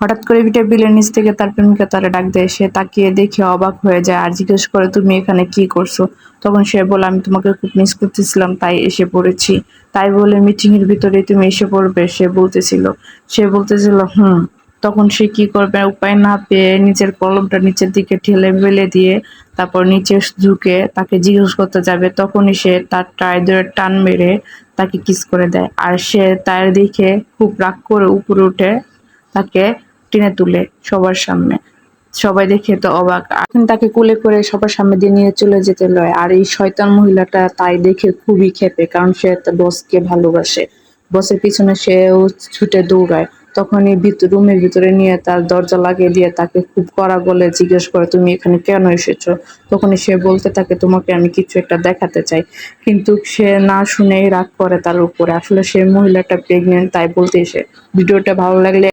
হঠাৎ করে টেবিলের নিচ থেকে তার প্রেমিকা তারা ডাক দেয়। সে তাকিয়ে দেখে অবাক হয়ে যায় আর জিজ্ঞেস করে, তুমি এখানে কি করছ? তখন সে বলে, আমি তোমাকে খুব মিস করতেছিলাম, তাই এসে পড়েছি। তাই বলে মিটিং এর ভিতরে তুমি এসে পড়বে, সে বলতেছিল। সে বলতেছিল, হুম। তখন সে কি করবে, উপায় না পেয়ে নিচের কলমটা নিচের দিকে ঠেলে ফেলে দিয়ে তারপর নিচে ঝুঁকে তাকে জিজ্ঞেস করতে যাবে। তখনই সে তার টায় ধরে টান মেরে তাকে কিস করে দেয়। আর সে তার দিকে খুব রাগ করে উপরে উঠে তাকে টেনে তুলে সবার সামনে। সবাই দেখে তো অবাক। এখন তাকে কোলে করে সবার সামনে দিয়ে নিয়ে চলে যেতে লয়। আর এই শয়তান মহিলাটা তাই দেখে খুবই খেপে কারণ সে তার বসকে ভালোবাসে। বসের পিছনে সেও ছুটে দৌড়ায়। তখনই রুমের ভিতরে নিয়ে তার দরজা লাগিয়ে দিয়ে তাকে খুব কড়া বলে জিজ্ঞেস করে, তুমি এখানে কেন এসেছ? তখনই সে বলতে থাকে, তোমাকে আমি কিছু একটা দেখাতে চাই। কিন্তু সে না শুনেই রাগ করে তার উপরে। আসলে সে মহিলাটা প্রেগনেন্ট তাই বলতে এসে ভিডিওটা ভালো লাগলে